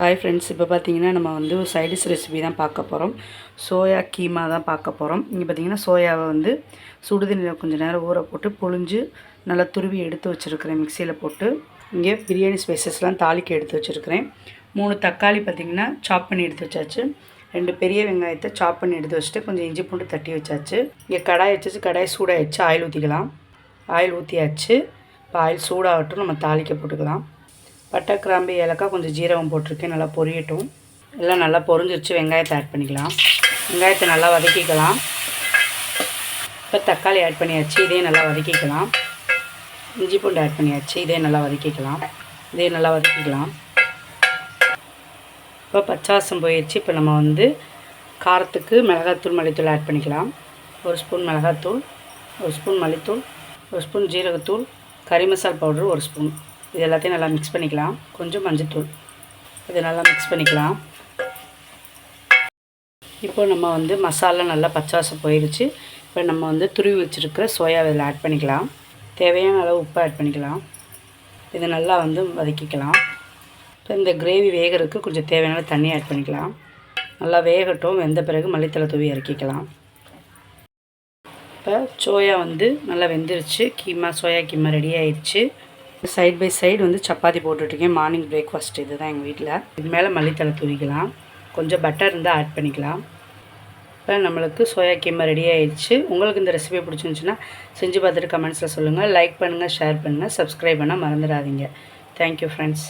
Hi friends இப்போ பார்த்தீங்கன்னா நம்ம வந்து ஒரு சைடிஷ் ரெசிபி தான் பார்க்க போகிறோம் சோயா கீமா தான் பார்க்க போகிறோம் இங்கே பார்த்தீங்கன்னா சோயாவை வந்து சுடுதண்ணியில் கொஞ்சம் நேரம் ஊற போட்டு புழிஞ்சு நல்லா துருவி எடுத்து வச்சுருக்கிறேன் மிக்சியில் போட்டு. இங்கே பிரியாணி ஸ்பைசஸ்லாம் தாளிக்க எடுத்து வச்சுருக்கிறேன். மூணு தக்காளி பார்த்திங்கன்னா சாப் பண்ணி எடுத்து வச்சாச்சு. ரெண்டு பெரிய வெங்காயத்தை சாப் பண்ணி எடுத்து வச்சுட்டு கொஞ்சம் இஞ்சி பூண்டு தட்டி வச்சாச்சு. இங்கே கடாய் வச்சாச்சு. கடாய் சூடாகிடுச்சு ஆயில் ஊற்றிக்கலாம் ஆயில் ஊற்றியாச்சு இப்போ ஆயில் சூடாகட்டும் நம்ம தாளிக்க போட்டுக்கலாம். பட்டை கிராம்பு ஏலக்காய் கொஞ்சம் ஜீரகம் போட்டிருக்கேன். நல்லா பொரியட்டும். எல்லாம் நல்லா பொரிஞ்சிருச்சு வெங்காயத்தை ஆட் பண்ணிக்கலாம். வெங்காயத்தை நல்லா வதக்கிக்கலாம். இப்போ தக்காளி ஆட் பண்ணியாச்சு. இதையும் நல்லா வதக்கிக்கலாம். இஞ்சி பூண்டு ஆட் பண்ணியாச்சு. இதே நல்லா வதக்கிக்கலாம். இதே நல்லா வதக்கிக்கலாம். இப்போ பச்சாசம் போயிடுச்சு இப்போ நம்ம வந்து காரத்துக்கு மிளகாத்தூள் மல்லித்தூள் ஆட் பண்ணிக்கலாம். ஒரு ஸ்பூன் மிளகாத்தூள் ஒரு ஸ்பூன் மல்லித்தூள் ஒரு ஸ்பூன் ஜீரகத்தூள் கறி மசால் பவுடர் ஒரு ஸ்பூன். இது எல்லாத்தையும் நல்லா மிக்ஸ் பண்ணிக்கலாம். கொஞ்சம் மஞ்சத்தூள். இது நல்லா மிக்ஸ் பண்ணிக்கலாம். இப்போ நம்ம வந்து மசாலா நல்லா பச்சாசம் போயிடுச்சு இப்போ நம்ம வந்து துருவி வச்சுருக்கிற சோயா இதில் ஆட் பண்ணிக்கலாம். தேவையான அளவு உப்பு ஆட் பண்ணிக்கலாம். இதை நல்லா வந்து வதக்கிக்கலாம். இப்போ இந்த கிரேவி வேகிறதுக்கு கொஞ்சம் தேவையான தண்ணி ஆட் பண்ணிக்கலாம். நல்லா வேகட்டும். வெந்த பிறகு மல்லித்தலை தூவி இறக்கிக்கலாம். இப்போ சோயா வந்து நல்லா வெந்துருச்சு. கீமா சோயா கீமா ரெடி ஆயிடுச்சு சைட் பை சைடு வந்து சப்பாத்தி போட்டுட்ருக்கேன். மார்னிங் பிரேக்ஃபாஸ்ட் இது தான் எங்கள் வீட்டில் இது மேலே மல்லித்தலை தூவிக்கலாம். கொஞ்சம் பட்டர் இருந்தால் ஆட் பண்ணிக்கலாம். இப்போ நம்மளுக்கு சோயா கீமா ரெடி ஆயிடுச்சு. உங்களுக்கு இந்த ரெசிபி பிடிச்சிருந்துச்சுன்னா செஞ்சு பார்த்துட்டு கமெண்ட்ஸில் சொல்லுங்கள் லைக் பண்ணுங்கள் ஷேர் பண்ணுங்கள் சப்ஸ்கிரைப் பண்ணால் மறந்துடாதீங்க. Thank you friends